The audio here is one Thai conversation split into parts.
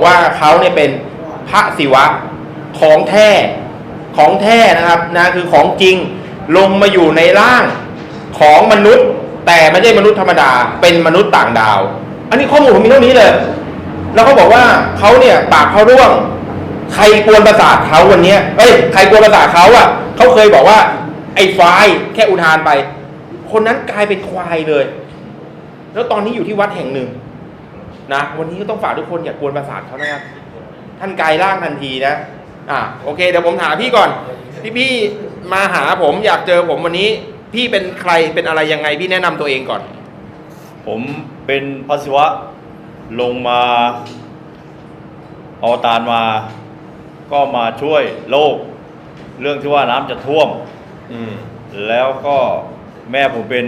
กว่าเขาเนี่ยเป็นพระศิวะของแท้ของแท้นะครับนะคือของจริงลงมาอยู่ในร่างของมนุษย์ แต่ไม่ใช่มนุษย์ธรรมดา เป็นมนุษย์ต่างดาว อันนี้ข้อมูลผมมีเท่านี้เลย แล้วเขาบอกว่าเขาเนี่ยปากเขาร่วง ใครกวนประสาทเขาวันนี้เอ้ยใครกวนประสาทเขาอะเขาเคยบอกว่า ไอ้ควายแค่อุทานไป คนนั้นกลายเป็นควายเลย แล้วตอนนี้อยู่ที่วัดแห่งหนึ่ง นะวันนี้ก็ต้องฝากทุกคนอย่ากวนประสาทเขานะครับท่านกายร่างทันทีนะอะโอเคเดี๋ยวผมถามพี่ก่อนพี่พี่มาหาผมอยากเจอผมวันนี้ พี่เป็นใครเป็นอะไรยังไงพี่แนะนำตัวเองก่อน ผมเป็นพระศิวะลงมาอวตารมา ก็มาช่วยโลก เรื่องที่ว่าน้ำจะท่วม อืมแล้วก็แม่ผมเป็น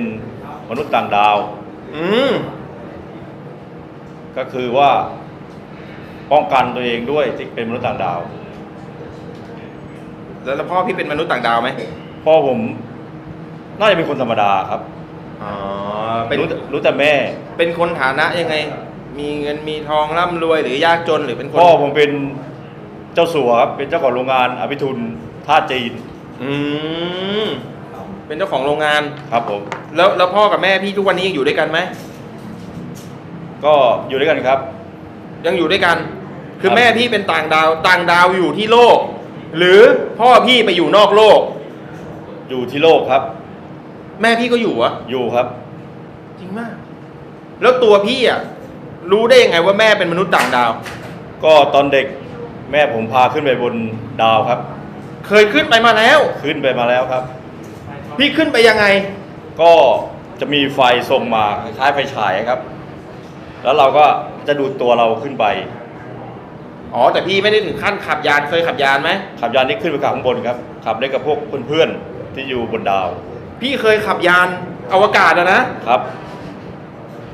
มนุษย์ต่างดาว อืม ก็คือว่าป้องกันตัวเองด้วยที่เป็นมนุษย์ต่างดาว แล้วแล้วพ่อพี่เป็นมนุษย์ต่างดาวไหมพ่อผมน่าจะเป็นคนธรรมดาครับอ๋อเป็นรู้แต่รู้แต่แม่ เป็นคนฐานะยังไง มีเงินมีทองร่ำรวยหรือยากจนหรือเป็นคนพ่อผมเป็นเจ้าสัวครับเป็นเจ้าของโรงงานอภิทุนท่าจีนอืมเป็นเจ้าของโรงงาน ครับผม แล้วแล้วพ่อกับแม่พี่ทุกวันนี้ยังอยู่ด้วยกันไหม ก็อยู่ด้วยกันครับ ยังอยู่ด้วยกัน คือครับ แม่พี่เป็นต่างดาว ต่างดาวอยู่ที่โลก หรือพ่อพี่ไปอยู่นอกโลก อยู่ที่โลกครับ แม่พี่ก็อยู่เหรอะอยู่ครับ จริงมาก แล้วตัวพี่อะรู้ได้ยังไงว่าแม่เป็นมนุษย์ต่างดาว ก็ตอนเด็กแม่ผมพาขึ้นไปบนดาวครับ เคยขึ้นไปมาแล้ว ขึ้นไปมาแล้วครับ พี่ขึ้นไปยังไง ก็จะมีไฟส่งมาคล้ายๆไฟฉายครับ แล้วเราก็จะดูดตัวเราขึ้นไป อ๋อแต่พี่ไม่ได้ถึงขั้นขับยานเคยขับยานไหมขับยานนี้ขึ้นไปข้างบนครับ ขับได้กับพวกเพื่อนๆที่อยู่บนดาวพี่เคยขับยานอวกาศอะนะครับ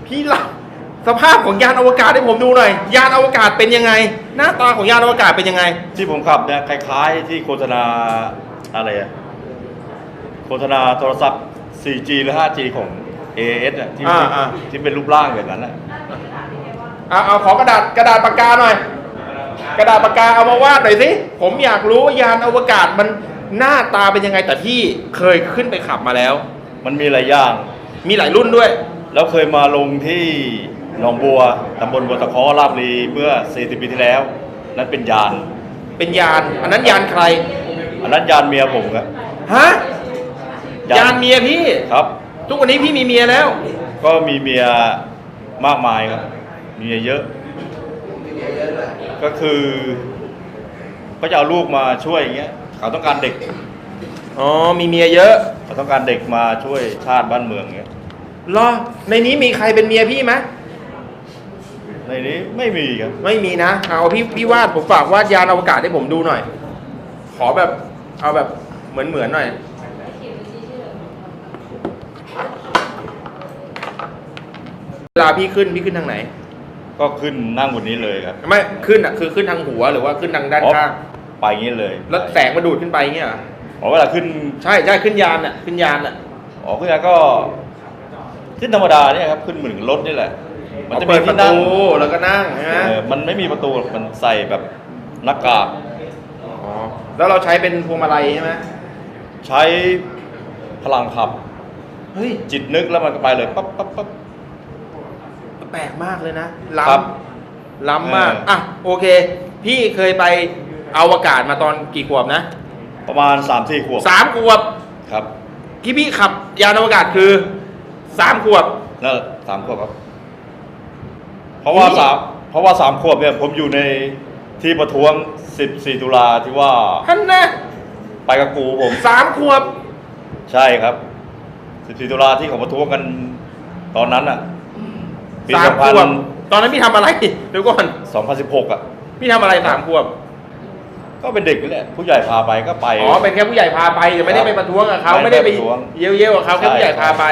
พี่เล่าสภาพของยานอวกาศให้ผมดูหน่อย ยานอวกาศเป็นยังไง หน้าตาของยานอวกาศเป็นยังไง ที่ผมขับเนี่ยคล้ายๆที่โฆษณาอะไรอะโฆษณาโทรศัพท์ 4G หรือ 5G ของ AS อะที่อ่าอ่า ที่เป็นรูปร่างแบบนั้นอะเอาเอาขอกระดาษกระดาษปากกาหน่อย กระดาษปากกาเอามาวาดหน่อยสิผมอยากรู้ว่ายานอวกาศมันหน้าตาเป็นยังไงแต่พี่เคยขึ้นไปขับมาแล้ว มันมีหลายอย่าง มีหลายรุ่นด้วย แล้วเคยมาลงที่หนองบัวตำบลบัวตะเคอราบรีเมื่อ 40 ปีที่แล้ว นั้นเป็นยาน เป็นยาน อันนั้นยานใครอันนั้นยานเมียผมครับฮะยานเมียพี่ ครับ ทุกวันนี้พี่มีเมียแล้ว ก็มีเมียมากมายครับ เมียเยอะ ก็คือก็จะเอาลูกมาช่วยอย่างเงี้ยเขาต้องการเด็กอ๋อ มีเมียเยอะเขาต้องการเด็กมาช่วยชาติบ้านเมืองเงี้ยเหรอ ในนี้มีใครเป็นเมียพี่ไหมในนี้ไม่มีครับไม่มีนะ เอาพี่พี่วาดผมฝากวาดยานอวกาศให้ผมดูหน่อย ขอแบบ เอาแบบเหมือนเหมือนๆหน่อย เว ลาพี่ขึ้นพี่ขึ้นทางไหน ก็ขึ้นนั่งบนนี้เลยครับ ไม่ขึ้นอะคือขึ้นทางหัวหรือว่าขึ้นทางด้านอ๋อข้างไปอย่างนี้เลยแล้วแสงมาดูดขึ้นไปอย่างเงี้ยเหรออ๋อเวลาขึ้นใช่ใช่ขึ้นยานอะขึ้นยานอะอ๋อขึ้นแล้วก็ ขึ้นธรรมดาเนี่ยครับขึ้นเหมือนรถนี่แหละ มันจะมีเปิดปที่ระนั่งตูแล้วก็นั่งนะเออมันไม่มีประตูหรอกมันใส่แบบหน้ากากอ๋อแล้วเราใช้เป็นพวงมาลัยใช่ไหมใช้พลังขับเฮ้ยจิตนึกแล้วมันก็ไปเลยปั๊บปั๊บปั๊บ แปลกมากเลยนะ ล้ครับำล้ำมาก เอออ่ อะโอเค พี่เคยไปอวกาศมาตอนกี่ขวบนะประมาณสามสี่ขวบสามขวบครับที่พี่ขับยานอวกาศคือสามขวบ นั่นแหละสามขวบครับ เพราะว่านี่สามเพราะว่าสามขวบเนี่ยผมอยู่ในที่ประท้วงสิบสี่ตุลาที่ว่าท่านนะไปกับกูผม สามขวบ ใช่ครับสิบสี่ตุลาที่เขาประท้วงกันตอนนั้นอะ ปีสาสมองขพันวบตอนนั้นพี่ทำอะไร เดี๋ยวก่อนสองพันสิบหกอะ พี่ทำอะไรสามขวบก็เป็นเด็กนี่แหละ ผู้ใหญ่พาไปก็ไป อ๋อเป็นแค่ผู้ใหญ่พาไปแต่ไม่ได้ไปประท้วงกับเขาไม่ไม่ได้ไปไม่ประท้วง เยี่ยวเยี่ยวกับเขาแค่ผู้ใหญ่พาไป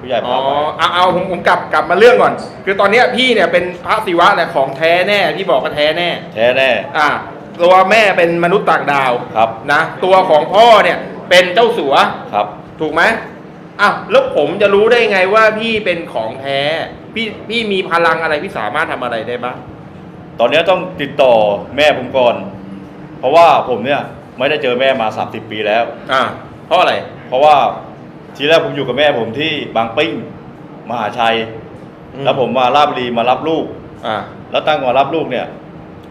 ผู้ใหญ่อ๋พาอไป เอาเอาผมผมกลับกลับมาเรื่องก่อน คือตอนเนี้ยพี่เนี่ยเป็นพระศิวะแหละของแท้แน่พี่บอกก็แท้แน่ แท้แน่ อ่า ตัวแม่เป็นมนุษย์ต่างดาวครับ นะ ตัวของพ่อเนี่ยเป็นเจ้าสัว ครับ ถูกไหมอ้าวแล้วผมจะรู้ได้ไงว่าพี่เป็นของแท้ พี่พี่มีพลังอะไรพี่สามารถทำอะไรได้บ้างตอนนี้ต้องติดต่อแม่ผมก่อน เพราะว่าผมเนี่ยไม่ได้เจอแม่มา 30 ปีแล้ว อ่าเพราะอะไร เพราะว่าทีแรกผมอยู่กับแม่ผมที่บางปิ้งมหาชัย อืม แล้วผมมาลาดบุรีมารับลูก อ่า แล้วตั้งมารับลูกเนี่ย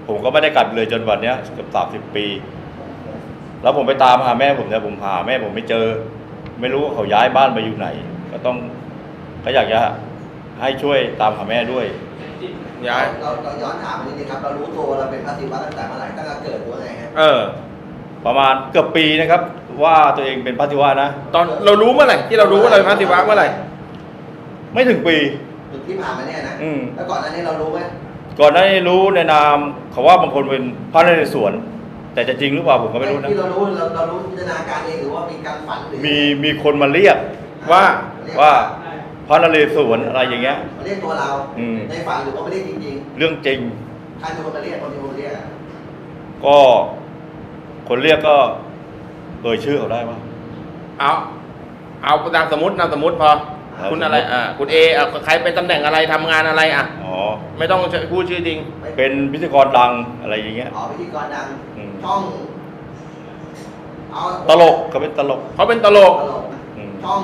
ผมก็ไม่ได้กลับเลยจนวันเนี้ยเกือบสามสิบปี แล้วผมไปตามหาแม่ผมเนี่ยผมหาแม่ผมไม่เจอ ไม่รู้ว่าเขาย้ายบ้านไปอยู่ไหน ก็ต้องก็อยากจะ ให้ช่วยตามหาแม่ด้วยย้ายเราเราย้อนถามมานิดนึงครับเรารู้ตัวว่าเราเป็นพระศิวะตั้งแต่เมื่อไหร่ตั้งแต่เกิดหรือว่าไงฮะเออ ประมาณเกือบปีนะครับ ว่าตัวเองเป็นพระศิวะนะตอนเรารู้เมื่อไหร่ที่เรารู้ว่าเราเป็นพระศิวะเมื่อไหร่ไม่ถึงปีจุดที่ผ่านมาเนี่ยนะอืมแล้วก่อนหน้านี้เรารู้ไหมก่อนหน้านี้รู้ในนามเขาว่าบางคนเป็นพระนเรศวรแต่จะจริงหรือเปล่าผมก็ไม่รู้นะที่เรารู้เราเรารู้จินตนาการเองหรือว่ามีการฝันหรือมีมีคนมาเรียกว่าเรียกว่า พระนเรศวรอะไรอย่างเงี้ยมาเรียกตัวเราอืม ในฝันหรือว่ามาเรียกจริงเรื่องจริง ๆใครเป็นคนมาเรียกคนที่คนมาเรียกอะก็ คนเรียกก็ เอ่ยชื่อเขาได้ว่าเอาเอานามสมมตินามสมมติพอนามคุณอะไรสมมุติอ่าคุณเออะใครเป็นตำแหน่งอะไรทำงานอะไรอะ อ๋อ ไม่ต้องพูดชื่อจริงเป็นพิธีกรดังอะไรอย่างเงี้ย อ๋อพิธีกรดังอืม ช่องเอาตลกเขาเป็นตลก เขาเป็นตลก ตลกอืม ช่อง